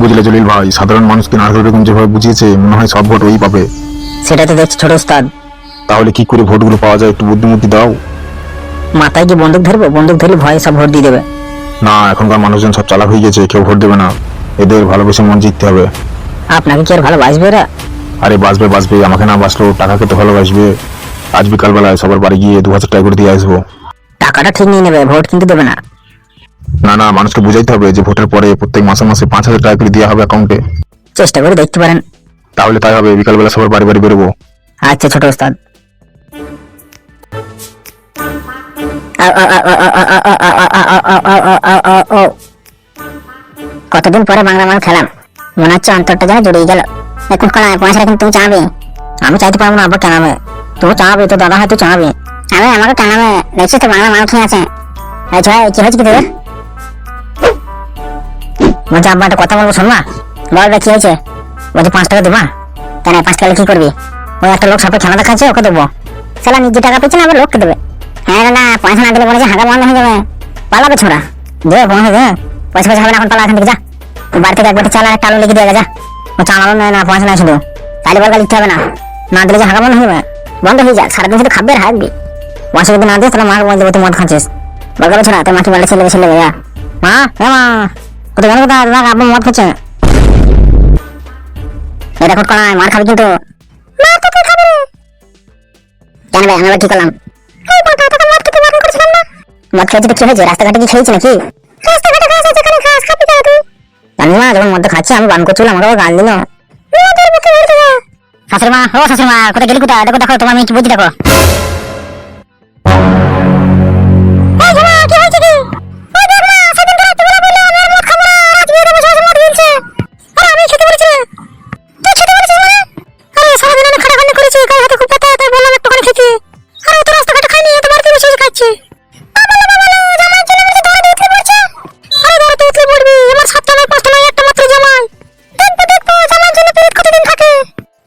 বুঝলে জলিল ভাই সাধারণ মানুষকে নারকেল বেগম যেভাবে বুঝিয়েছে মনে হয় সব ভোট ওই পাবে। সেটা তো দেখছি ছোট উস্তাদ তাহলে কি করে ভোটগুলো পাওয়া যায় একটু বুদ্ধিমুদ্ধি দাও। মাথায় কি বন্দুক ধরবো বন্দুক ধরলে ভয়ে সব ভোট দিয়ে দেবে। না এখনকার মানুষজন সব চালাক হয়ে গেছে কেউ ভোট দেবে না। এদের ভালোবেসে মন জিততে হবে। আপনাকে কি আর ভালোবাসবে এরা? আরে বাঁচবে বাঁচবে আমাকে না বাঁচলেও টাকাকে তো ভালোবাসবে। আজ বিকালবেলায় সবার বাড়ি গিয়ে দু হাজার টাকা করে দিয়ে আসব। টাকাটা ঠিক নিয়ে নেবে ভোট কিন্তু দেবে না। না না মানুষকে বুঝাইতে হবে যে ভোটের পরে প্রত্যেক মাসে মাসে পাঁচ হাজার টাকা করে দেওয়া হবে অ্যাকাউন্টে চেষ্টা করে দেখতে পারেন তাহলে তাই হবে বিকালবেলা সবার বাড়ি বাড়ি বেরোবো আচ্ছা ছোট উস্তাদ কতদিন পরে বাংলা মাল খেলাম মনে হচ্ছে অন্তরটা যেন জড়িয়ে গেল এখন কোন পয়সা কিন্তু তুমি চাঁবে আমি চাইতে পারব না আবার টানাবে তুমি চাঁবে তো দাদা হয়তো চাঁবে আমি আমাকে টানাবে দেখছিস তো বাংলা মাল খেয়ে আছে এই কি হয়েছে কি তোদের বলছি, আব্বা, একটা কথা বলব, শোন না বল কি হয়েছে? বলছি, পাঁচ টাকা দেবা কেন পাঁচ টাকা কি করবি? ওই একটা লোক সাপে খেলা দেখাচ্ছে, ওকে দেবো। সেটা নিজে টাকা পেয়েছে না, আবার লোককে দেবে? হ্যাঁ না, পয়সা না দিলে বলেছে হাঁকা বন্ধ হয়ে যাবে। পালাবে ছোড়া দে পয়সা দে। পয়সা পয়সা হবে না, এখন পালা, এখান থেকে যা। বাড়ি থেকে একবার চালা একটা আলু লিখে দিয়ে যা। ও চালানো নেয় না, পয়সা নাই শুধু। তাহলে বলকা লিখতে হবে না। না দিলে যে হাঁকা বন্ধ হয়ে যাবে, বন্ধ হয়ে যাক সারাদিন শুধু খাবে আর হাঁকবি পয়সা যদি না দিস, তাহলে মাকে বলতে তুই মদ খাচ্ছিস। বলকা ছোড়া তোর মাকে বলে, ছেলে ছেলে মা হ্যাঁ মা। কোথায় গেল কোথায়? দেখ আব্বু মদ খাচ্ছে। এটা খুট করায় মার খাবি কিন্তু। কেন ভাই আমি কি করলাম? মদ খেয়েছি তো কি হয়েছে? রাস্তাঘাটে কি খেয়েছি নাকি? রাস্তাঘাটে খাস যেখানে খাস খাবি কেন তুই? জানি মা যখন মদ খাচ্ছি আমি বান করছিলাম আমাকে গাল দিল। শাশুড়ি মা ও শাশুড়ি মা কোথায় গেলি কোথায়? দেখো দেখো তোমার মেয়ে কি বুঝি দেখো।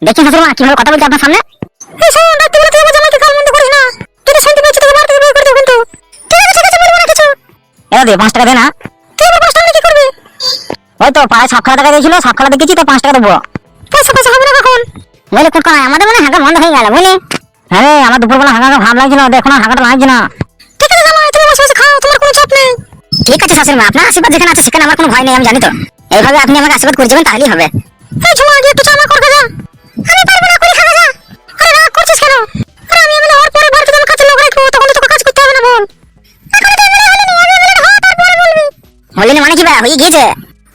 দেখি শাশুড়ি মা কীভাবে কথা বলছে আপনার সামনে? এই শোন রাত্রিবেলা তুই আমার জামাইকে গাল মন্দ করিস না। যদি শান্তি পেয়েছি তোকে বাড়ি বের করে দেবো কিন্তু। ঠিক আছে ঠিক আছে বলব না কিছু? এরা দে পাঁচ টাকা দে না। তুই আবার পাঁচ টাকা কি করবি? ওই তো পায়ে সাপ খেলা টাকা দিয়েছিল সাপ খেলা দেখেছি তো পাঁচ টাকা দেবো। পয়সা পয়সা হবে না বলে আমাদের মনে হাঁকা বন্ধ হয়ে গেল বুঝলি? হ্যাঁ রে, আমার দুপুরবেলা হাঁকা ভাব লাগছিল দেখো না হাঁকাটা লাগছে না। ঠিক আছে জামাই তুমি বসে বসে খাও তোমার কোনো চাপ নেই। ঠিক আছে শাশুড়ি মা আপনার আশীর্বাদ যেখানে আছে সেখানে আমার কোনো ভয় নেই আমি জানি তো। এইভাবে আপনি আমাকে আশীর্বাদ করে যাবেন তাহলেই হবে। এই ঝুমা আগে একটু চামা কর যা আমি পারব না করে খাওয়া যা। আরে রাগ করছিস কেন? আরে আমি হওয়ার পরে বাড়িতে কাছে লোক রাখব তখন তোকে কাজ করতে হবে না বল। হলিনি মানে কি বে হয়ে গিয়েছে?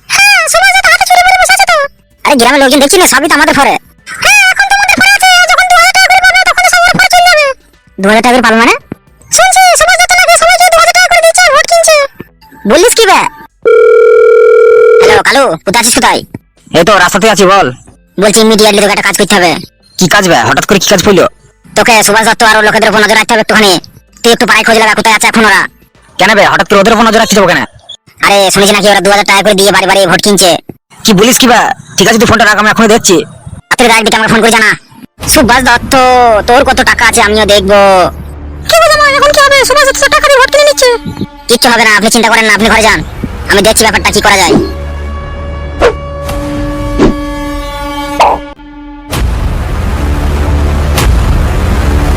হ্যাঁ সবাই তো হাতে চুরি করে বসে আছে তো। আরে গ্রামের লোকজন দেখছি না সবই তো আমাদের ফরে দু হাজার টাকা মানে? শুনছি? সমাজ যত নাকি সবাইকে দু হাজার টাকা করে দিচ্ছে ভোট কিনছে। বলিস কি বে? হ্যালো কালু কোথায় আছিস কোথায়? এই তো রাস্তাতে আছি বল। বলছি ইমিডিয়েটলি তোকে একটা কাজ করতে হবে। কি কাজ বে? হঠাৎ করে কি কাজ পড়ল তোকে সুভাষ দত্ত আর লোকেদের উপর নজর রাখতে হবে একটুখানি। তুই একটু পায়ে খোঁজ লাগা কোথায় আছে এখন ওরা? কেন বে? হঠাৎ করে ওদের উপর নজর যাব কেন? আরে শুনেছি নাকি ওরা দু হাজার টাকা করে দিয়ে বাড়ি বাড়ি ভোট কিনছে? কি বলিস কি বে? ঠিক আছে তুই ফোনটা রাখ আমি এখনই দেখছি। রাত্রে রাত দিকে আমাকে ফোন করে জানা। সুভাষ দত্ত তোর কত টাকা আছে আমিও দেখব। কি বলছো মা এখন কি হবে? সুভাষ দত্ত টাকা দিয়ে ভোট কিনে নিচ্ছে। কিচ্ছু হবে না আপনি চিন্তা করেন না আপনি ঘরে যান। আমি দেখছি ব্যাপারটা কি করা যায়।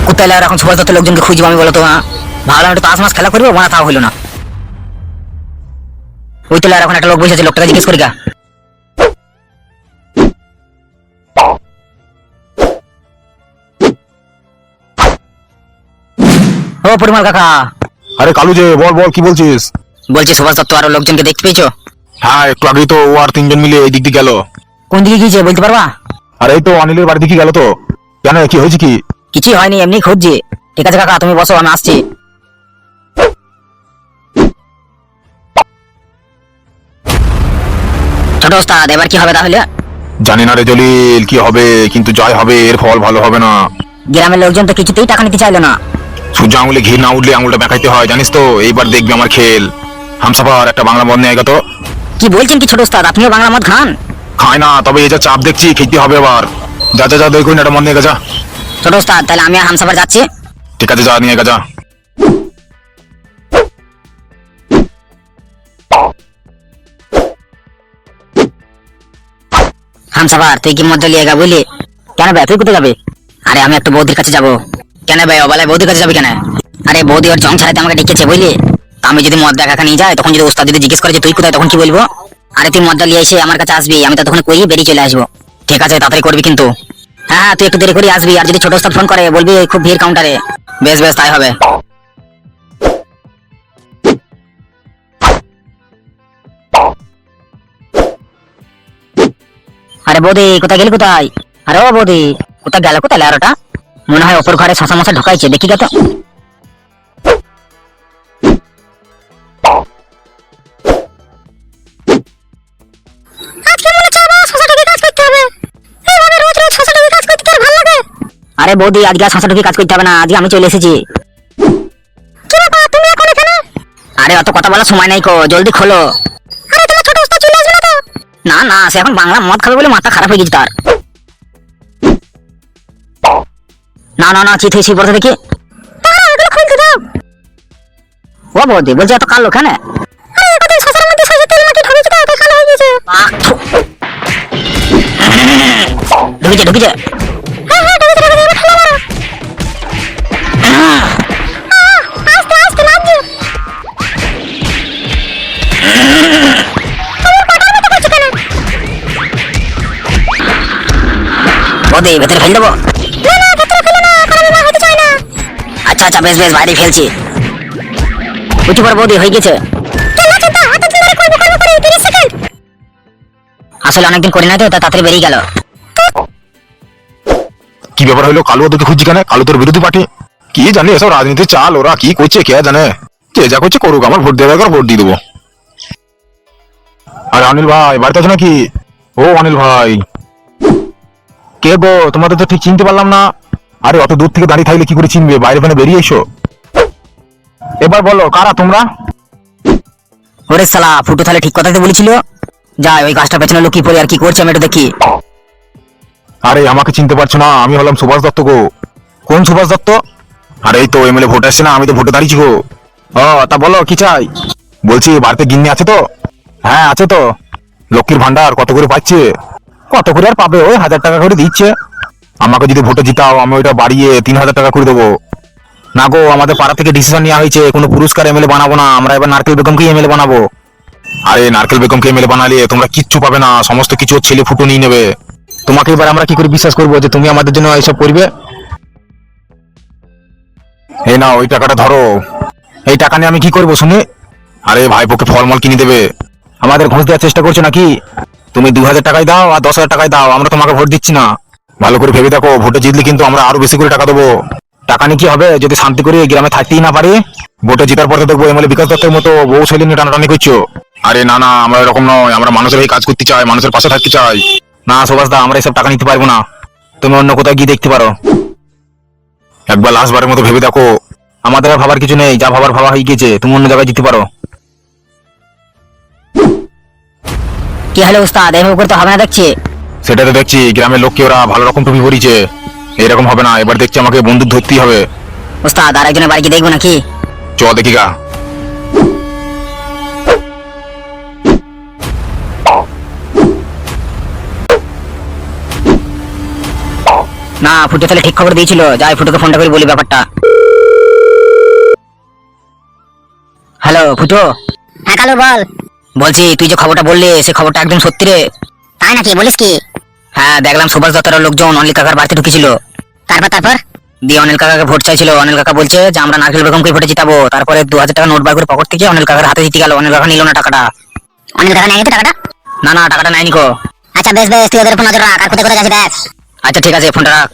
কোথায় আর এখন সুভাষ দত্তের লোকজনকে খুঁজবো আমি বলো তো হ্যাঁ ভাবলাম একটু তাস মাস খেলা করব মানে তাও হইল না। ওই তো আর এখন একটা লোক বসে আছে লোকটাকে জিজ্ঞেস করি গা। ও পরিমল কাকা। আরে কালু যে বল বল কি বলছিস? বলছি সুভাষ দত্ত আরও লোকজনকে দেখতে পেয়েছ? হ্যাঁ একটু আগেই তো ও আর তিনজন মিলে এই দিক দিয়ে গেল। কোন দিকে গিয়েছে বলতে পারবা? আর এই তো অনিলের বাড়ি দিকে গেল তো। কেন কি হয়েছে কি? কিছুই হয়নি এমনি খুঁজছি। ঠিক আছে কাকা তুমি বসো আমি আসছি। ছোট ওস্তাদ এবার কি হবে তাহলে? জানি না রে জলিল কি হবে কিন্তু জয় হবে এর ফল ভালো হবে না। গ্রামের লোকজন তো কিছুতেই টাকা নিতে চাইলো না। সূর্য আঙুলে ঘি না উঠলে আঙুলটা বেঁকাইতে হয় জানিস তো? এইবার দেখবি আমার খেল। হামসাফার একটা বাংলা বন্ধ নিয়ে তো কি বলছেন কি ছোট ওস্তাদ? আপনিও বাংলা মদ খান? খায় না তবে এই যা চাপ দেখছি খেতে হবে এবার। যা যা যা দেখুন একটা মন নিয়ে গেছা। ছোট ওস্তাদ তাহলে আমি আর হামসাফার যাচ্ছি। ঠিক আছে যা নিয়ে গেছা। হামসাফার তুই কি মধ্যে লিয়ে গা বুঝলি কেন ভাই কোথায় যাবি? আরে আমি একটা বৌদির কাছে যাব। কেন ভাই? অবেলায় বৌদির কাছে যাবি কেন? আরে বৌদি ওর জং ছাড়াতে আমাকে ডেকেছে, বুঝলি? আমি যদি মদ দেখা নিয়ে যাই, তখন যদি ওস্তাদ যদি জিজ্ঞেস করে যে তুই কোথায়, তখন কি বলব? আরে তুই মদটা নিয়ে এসে আমার কাছে আসবি, আমি তখন কই বেরিয়ে চলে আসব। ঠিক আছে, তাড়াতাড়ি করবি কিন্তু। হ্যাঁ হ্যাঁ তুই একটু দেরি করে আসবি, আর যদি ছোট ওস্তাদ ফোন করে, বলবি খুব ভিড় কাউন্টারে বেশ বেশ, তাই হবে। আরে বৌদি, কোথায় গেলি কোথায়? আরে ও বৌদি, কোথায় গেল কোথায় লেয়ারটা মনে হয় ওপর ঘরে শশা মশা ঢোকাইছে দেখি কি আর বৌদি আজকে আর শশা ঢুকি কাজ করতে হবে না আজকে আমি চলে এসেছি। আরে অত কথা বলার সময় নাই কো জলদি খোলো। না না সে এখন বাংলা মদ খাবে বলে মাথা খারাপ হয়ে গেছে তার। না না না চিত হয়েছি পড়তে দেখি। খুলতে দাও। ও বৌদি বলছে এত কালো কেন? ঢুকেছে হয়ে। ঢুকেছে হ্যাঁ হ্যাঁ ঢুকেছে আচ্ছা আচ্ছা বেশ বেশ বাইরে ফেলছি। উঠি পর বৌদি হয়ে গেছে। কেন চিন্তা হাতে ধরে করব করব করে 30 সেকেন্ড। আসলে অনেকদিন করি না তো তা তাড়াতাড়ি বেরিয়ে গেল। কি ব্যাপার হলো? কালো ওদেরকে খুঁজছি কেন? কালো তোর বিরোধী পার্টি? কি জানি এসব রাজনীতি চাল ওরা কি করছে কে জানে? যে যা করছে করুক আমার ভোট দেওয়ার দরকার ভোট দিয়ে দেবো। আরে অনিল ভাই বাড়িতে আছো নাকি? ও অনিল ভাই। কে গো? তোমাদের তো ঠিক চিনতে পারলাম না। আরে অত দূর থেকে দাঁড়িয়ে থাকলে কি করে চিনবে? বাইরে ফেনে বেরিয়ে এসো। এবার বলো কারা তোমরা? ওরে সালা ফুটো তাহলে ঠিক কথাতে বলেছিল। যাই ওই গাছটা পেছনে লুকিয়ে পড়ে আর কি করছে আমি একটু দেখি। আরে আমাকে চিনতে পারছ না আমি হলাম সুভাষ দত্ত গো। কোন সুভাষ দত্ত? আরে এই তো এমএলএ ভোট আসছে না আমি তো ভোটে দাঁড়িয়েছি গো। ও তা বলো কি চাই? বলছি বাড়িতে গিন্নি আছে তো? হ্যাঁ আছে তো। লক্ষ্মীর ভান্ডার কত করে পাচ্ছে? কত করে আর পাবে? ওই হাজার টাকা করে দিচ্ছে। আমাকে যদি ভোটে জিতাও, আমি ওইটা বাড়িয়ে তিন হাজার টাকা করে দেবো। না গো, আমাদের পাড়া থেকে ডিসিশন নেওয়া হয়েছে, কোনো পুরস্কার এমএলএ বানাবো না, আমরা এবার নারকেল বেগমকে এমএলএ বানাবো। আরে, নারকেল বেগমকে এমএলএ বানালে তোমরা কিচ্ছু পাবে না, সমস্ত কিছু ছেলে ফুটো নিয়ে নেবে। তোমাকে এবার আমরা কি করে বিশ্বাস করব যে তুমি আমাদের জন্য এইসব করবে? এই না ওই টাকাটা ধরো। এই টাকা নিয়ে আমি কি করব, শুনে? আরে, ভাইপোকে ফলমল কিনে দেবে। আমাদের ঘুষ দেওয়ার চেষ্টা করছ নাকি? তুমি দু হাজার টাকায় দাও আর দশ হাজার টাকায় দাও, আমরা তোমাকে ভোট দিচ্ছি না। ভালো করে ভেবে দেখো, ভোটে জিতলে কিন্তু আমরা আরও বেশি করে টাকা দেবো। টাকা নিয়ে কি হবে? যদি শান্তি করে এই গ্রামে থাকতেই না পারে, ভোটে জেতার পরে দেখব এমএলএ বিকাশ দত্তের মতো বউ ছেলে নিয়ে টানাটানি করছ। আরে না না, আমরা এরকম নয়, আমরা মানুষের হয়ে কাজ করতে চাই, মানুষের পাশে থাকতে চাই। না সুভাষ দা আমরা এসব টাকা নিতে পারব না। তুমি অন্য কোথাও গিয়ে দেখতে পারো। একবার লাস্টবারের মতো ভেবে দেখো, আমাদের আর ভাবার কিছু নেই, যা ভাবার ভাবা হয়ে গেছে তুমি অন্য জায়গায় যেতে পারো। কি হলো উস্তাদ? এভাবে করতে হবে না দেখছি। সেটা তো দেখছি গ্রামের লোককে ওরা ভালো রকম টুপি পরিছে এরকম হবে না এবার দেখছি আমাকে বন্দুক ধরতেই হবে। উস্তাদ আর একজনের বাড়ি গিয়ে দেখব নাকি? চ দেখি গা। না ফুটে তাহলে ঠিক খবর দিয়েছিল। যাই ফুটোকে ফোনটা করে বলি ব্যাপারটা। হ্যালো ফুটো? হ্যাঁ কালো বল। বলছি তুই যে খবরটা বললি সে খবরটা একদম সত্যি রে। তাই নাকি বলিস কি? হ্যাঁ দেখলাম সুভাষ দত্তের লোকজন অনিল কাকার বাড়িতে ঢুকেছিল। তারপর তারপর? দিয়ে অনিল কাকাকে ভোট চাইছিল। অনিল কাকা বলছে যে আমরা নারকেল বেগমকে ভোটে জিতাবো। তারপরে দু হাজার টাকা নোট বার করে পকেট থেকে অনিল কাকার হাতে দিতে গেল। অনিল কাকা নিল না টাকাটা। অনিল কাকা নেয়নি তো টাকাটা? না না টাকাটা নেয়নি কো আচ্ছা বেশ বেশ তুই ওদের ফোন নজর রাখ। আর কোথায় কোথায় গেছে দেখ আচ্ছা ঠিক আছে ফোনটা রাখ।